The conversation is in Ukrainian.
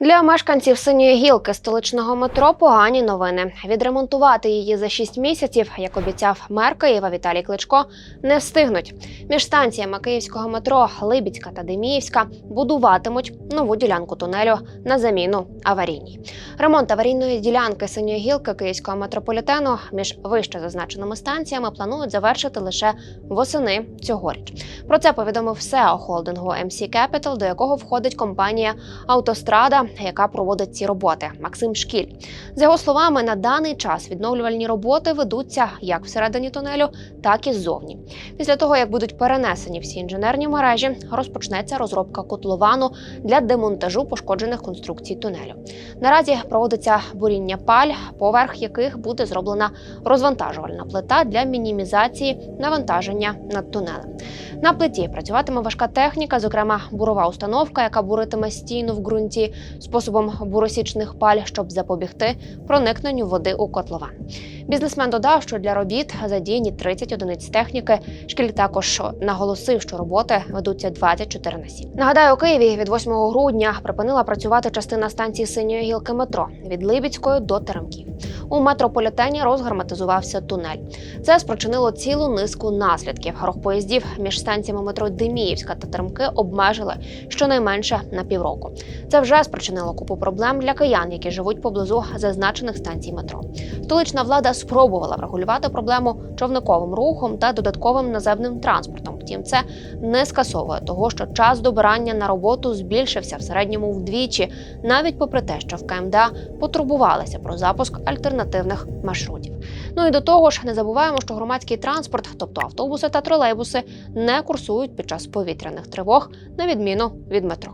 Для мешканців синьої гілки столичного метро погані новини. Відремонтувати її за 6 місяців, як обіцяв мер Києва Віталій Кличко, не встигнуть. Між станціями київського метро Либідська та Деміївська будуватимуть нову ділянку тунелю на заміну аварійній. Ремонт аварійної ділянки синьої гілки київського метрополітену між вище зазначеними станціями планують завершити лише восени цьогоріч. Про це повідомив СЕО холдингу MC Capital, до якого входить компанія Автострада, яка проводить ці роботи. Максим Шкіль. За його словами, на даний час відновлювальні роботи ведуться як всередині тунелю, так і ззовні. Після того, як будуть перенесені всі інженерні мережі, розпочнеться розробка котловану для демонтажу пошкоджених конструкцій тунелю. Наразі проводиться буріння паль, поверх яких буде зроблена розвантажувальна плита для мінімізації навантаження над тунелем. На плиті працюватиме важка техніка, зокрема бурова установка, яка буритиме стіну в ґрунті способом буросічних паль, щоб запобігти проникненню води у котлован. Бізнесмен додав, що для робіт задіяні 30 одиниць техніки. Шкіль також наголосив, що роботи ведуться 24 на 7. Нагадаю, у Києві від 8 грудня припинила працювати частина станції синьої гілки метро від Либідської до Теремків. У метрополітені розгарматизувався тунель. Це спричинило цілу низку наслідків. Рух поїздів між станціями метро Деміївська та Теремки обмежили щонайменше на півроку. Це вже спричинило купу проблем для киян, які живуть поблизу зазначених станцій метро. Столична влада спробувала врегулювати проблему човниковим рухом та додатковим наземним транспортом. Втім, це не скасовує того, що час добирання на роботу збільшився в середньому вдвічі, навіть попри те, що в КМДА потурбувалися про запуск альтернативних маршрутів. Ну і до того ж, не забуваємо, що громадський транспорт, тобто автобуси та тролейбуси, не курсують під час повітряних тривог, на відміну від метро.